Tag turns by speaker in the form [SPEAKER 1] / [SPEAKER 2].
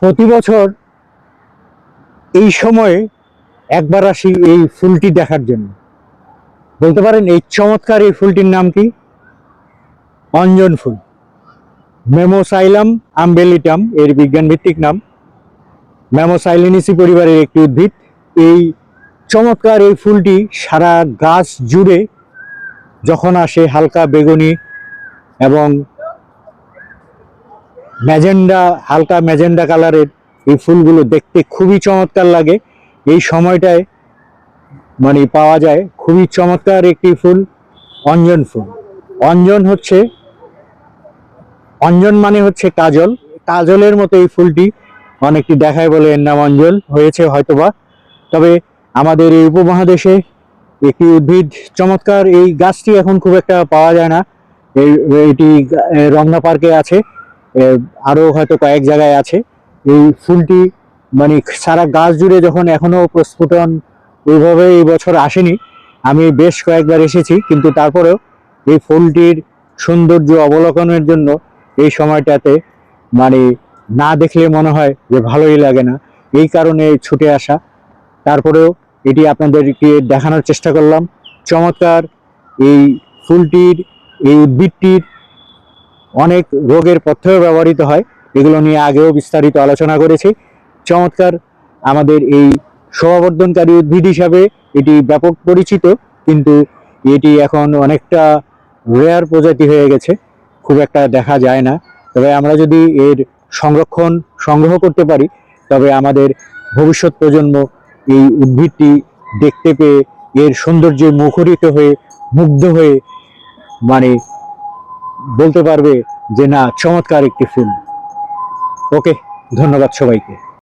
[SPEAKER 1] প্রতি বছর এই সময়ে একবার আসি এই ফুলটি দেখার জন্য। বলতে পারেন এই চমৎকার এই ফুলটির নাম কি? অঞ্জন ফুল। মেমোসাইলাম আম্বেলিটাম এর বিজ্ঞান ভিত্তিক নাম। ম্যামোসাইলিনিসি পরিবারের একটি উদ্ভিদ। এই চমৎকার এই ফুলটি সারা গাছ জুড়ে যখন আসে হালকা বেগুনি এবং ম্যাজেন্ডা, হালকা ম্যাজেন্ডা কালারের এই ফুলগুলো দেখতে খুবই চমৎকার লাগে। এই সময়টায় মানে পাওয়া যায় খুবই চমৎকার একটি ফুল, অঞ্জন ফুল। অঞ্জন হচ্ছে, অঞ্জন মানে হচ্ছে কাজল। কাজলের মতো এই ফুলটি অনেকটি দেখায় বলে এর নাম অঞ্জল হয়েছে হয়তোবা। তবে আমাদের এই উপমহাদেশে একটি উদ্ভিদ চমৎকার। এই গাছটি এখন খুব একটা পাওয়া যায় না। এই, এটি রমনা পার্কে আছে। আহ, আরও হয়তো কয়েক জায়গায় আছে। এই ফুলটি মানে সারা গাছ জুড়ে যখন এখনও প্রস্ফুটন ওইভাবে এই বছর আসেনি আমি বেশ কয়েকবার এসেছি কিন্তু তারপরেও এই ফুলটির সৌন্দর্য অবলোকনের জন্য এই সময়টাতে মানে না দেখলে মনে হয় যে ভালোই লাগে না। এই কারণে ছুটে আসা। তারপরেও এটি আপনাদেরকে দেখানোর চেষ্টা করলাম। চমৎকার এই ফুলটির এই উদ্ভিদটির অনেক রোগের পথ্যেও ব্যবহৃত হয়। এগুলো নিয়ে আগেও বিস্তারিত আলোচনা করেছি। চমৎকার আমাদের এই শোভাবর্ধনকারী উদ্ভিদ হিসাবে এটি ব্যাপক পরিচিত, কিন্তু এটি এখন অনেকটা রেয়ার প্রজাতি হয়ে গেছে। খুব একটা দেখা যায় না। তবে আমরা যদি এর সংরক্ষণ সংগ্রহ করতে পারি, তবে আমাদের ভবিষ্যৎ প্রজন্ম এই উদ্ভিদটি দেখতে পেয়ে এর সৌন্দর্যে মুখরিত হয়ে, মুগ্ধ হয়ে মানে বলতে পারবে যে না চমৎকার একটি ফিল্ম ওকে ধন্যবাদ সবাইকে।